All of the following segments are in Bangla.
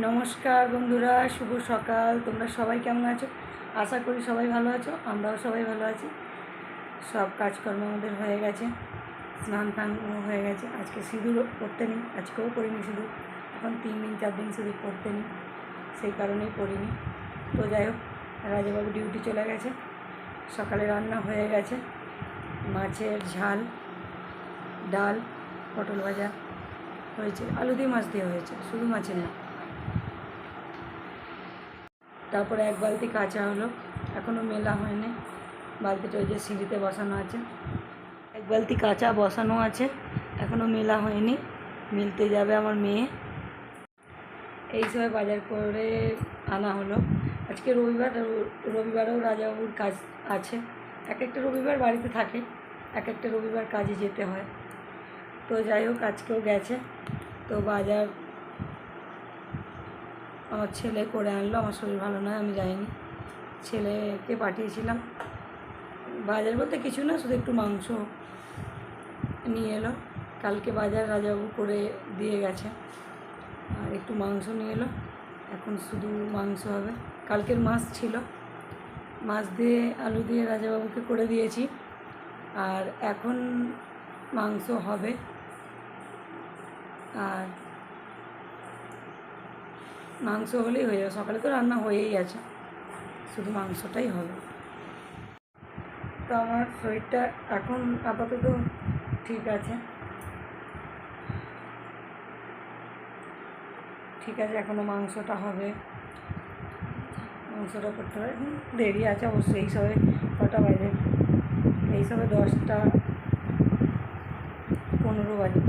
নমস্কার বন্ধুরা, শুভ সকাল। তোমরা সবাই কেমন আছো? আশা করি সবাই ভালো আছো, আমরাও সবাই ভালো আছি। সব কাজকর্ম আমাদের হয়ে গেছে, স্নান টান হয়ে গেছে। আজকে সিঁদুর করতে নিই, আজকেও করিনি সিঁদুর। এখন তিন দিন, চার দিন সিঁদুর করতে নিই, সেই কারণেই করিনি তো যাই হোক, রাজাবাবু ডিউটি চলে গেছে, সকালে রান্না হয়ে গেছে, মাছের ঝাল, ডাল, পটল ভাজা হয়েছে, আলু দিয়ে মাছ দিয়ে হয়েছে, শুধু মাছের না। তারপরে এক বালতি কাঁচা হলো এখনও মেলা হয়নি। বালতিটা ওই যে সিঁড়িতে বসানো আছে। এক বালতি কাঁচা বসানো আছে এখনও মেলা হয়নি। মিলতে যাবে আমার মেয়ে। এই সময় বাজার করে আনা হলো। আজকে রবিবার, রবিবারেও রাজাবাবুর কাজ আছে। এক একটা রবিবার বাড়িতে থাকে, এক একটা রবিবার কাজে যেতে হয়। তো যাই হোক, আজকেও গেছে। তো বাজার আমার ছেলে করে আনলো, আমার শরীর ভালো নয়, আমি যাইনি। ছেলেকে পাঠিয়েছিলাম। বাজার বলতে কিছু না, শুধু একটু মাংস নিয়ে এলো। কালকে বাজার রাজাবাবু করে দিয়ে গেছে, আর একটু মাংস নিয়ে এলো। এখন শুধু মাংস হবে। কালকের মাছ ছিল। মাছ দিয়ে আলু দিয়ে রাজাবাবুকে করে দিয়েছি। আর এখন মাংস হবে। আর মাংস হলেই হয়ে যাবে। সকালে তো রান্না হয়েই আছে। শুধু মাংসটাই হবে। তো আমার শরীরটা এখন আপাতত ঠিক আছে। ঠিক আছে এখনও মাংসটা হবে। মাংসটা করতে হবে। দেরি আছে অবশ্যই। এই সবে কটা বাজে? এই সবে দশটা পনেরো বাজে।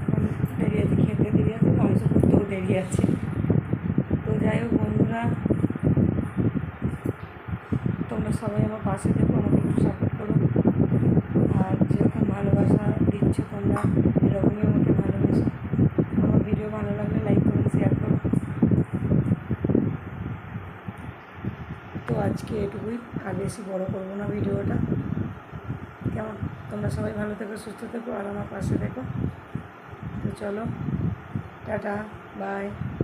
এখন দেরি আছে, খেতে দেরি আছে, মাংস দেরি আছে। তো যাই হোক বন্ধুরা, তোমরা সবাই আমার পাশে দেখো আমাকে একটু সাপোর্ট করো। আর যেরকম ভালোবাসা দিচ্ছ তোমরা, এরকমই আমাকে ভালোবাসো। আমার ভিডিও ভালো লাগলে লাইক করুন শেয়ার করো। তো আজকে এটুকুই। আর বেশি বড় করব না ভিডিওটা। কেমন? তোমরা সবাই ভালো থেকো, সুস্থ থেকো, আর আমার পাশে থেকো। তো চলো, টাটা। 拜。